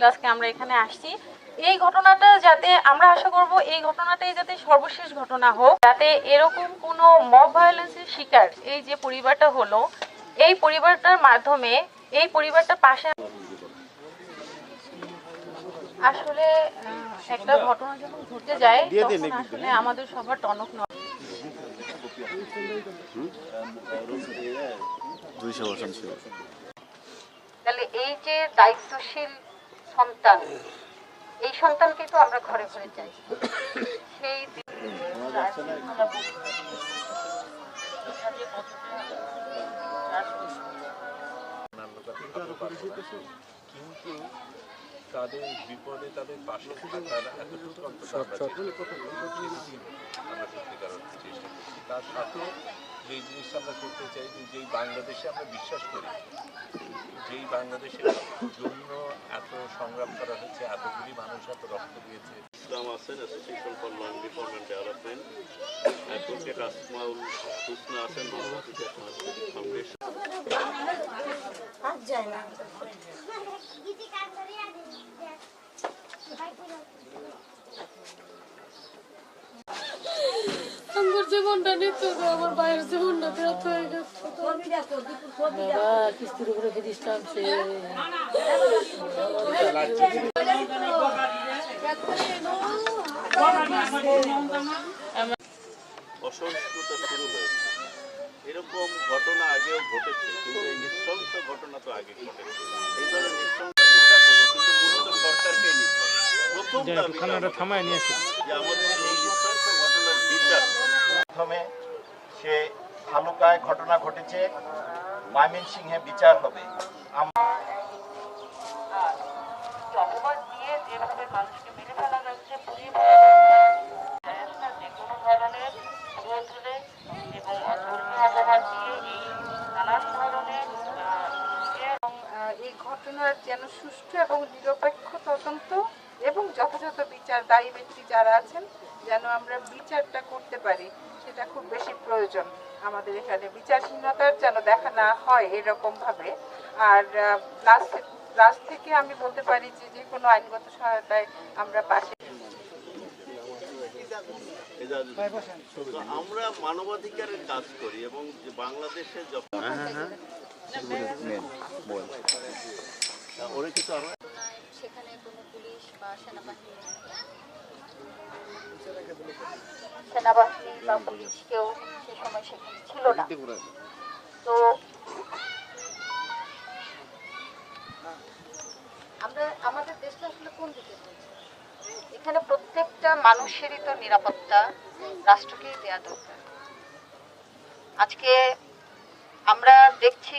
আসলে আজকে আমরা এখানে আসছি। এই ঘটনাটা যাতে আমরা আশা করব এই ঘটনাটাই যাতে সর্বশেষ ঘটনা হোক যাতে এরকম কোনো মব ভায়োলেন্সের শিকার এই যে পরিবারটা হলো এই পরিবারটার মাধ্যমে এই পরিবারটা পাশে আসলে আহ, একটা ঘটনা যখন ঘটে যায় তখন আসলে আমাদের সবার টনক নয়। তাহলে এই যে দায়িত্বশীল সন্তান। এই সন্তানকে তো আমরা ঘরে ঘরে চাই। সেই কিন্তু তাদের বিপদে তাদের পাশে আমরা সত্যিকার চেষ্টা করছি। তার যেই জিনিসটা আমরা করতে চাই যে যেই বাংলাদেশে আমরা বিশ্বাস করি যেই বাংলাদেশের জন্য এত সংগ্রাম করা হয়েছে এতগুলি মানুষ এত রক্ত দিয়েছে। ইসলাম আছেন association for law reform and development advocate Asmaul Husna আছেন ফাউন্ডেশন। আমার জীবনটা নিত্য আমার বাইরের জীবনটা কিস্তির উপরে ফিরিস টানছে অসহিষ্ণুতা শুরু হয়েছে এরকম ঘটনা আগেও ঘটেছে কিন্তু এই নৃশংস ঘটনা তো আগে ঘটেছে। এই ধরনের নৃশংস কিন্তু মূলত সরকারকে দাবিটা আমাদের যে আমাদের এই নৃশংস ঘটনার বিচার। মাধ্যমে সে ভালুকায় ঘটনা ঘটেছে, ময়মনসিংহে বিচার হবে। এই ইয়ে ঘটনার যেন সুষ্ঠু এবং নিরপেক্ষ তদন্ত এবং যথাযথ বিচার, দায়ী ব্যক্তি যারা আছেন, যেন আমরা বিচারটা করতে পারি, সেটা খুব বেশি প্রয়োজন। আমাদের এখানে বিচারহীনতার যেন দেখা না হয় এরকম ভাবে আর লাস্ট লাস্ট থেকে আমি বলতে পারি যে যে কোনো আইনগত সহায়তায় আমরা পাশে আমরা মানবাধিকারের কাজ করি এবং যে বাংলাদেশে যখন ওরা কিন্তু আমরা সেখানে কোনো পুলিশ বা সেনাবাহিনী সেনাবাহিনী বা পুলিশ কেউ সে সময় সেখানে ছিল না। তো আমরা আমাদের দেশটা আসলে কোন দিকে? এখানে প্রত্যেকটা মানুষেরই তো নিরাপত্তা রাষ্ট্রকেই দেয়া দরকার। আজকে আমরা দেখছি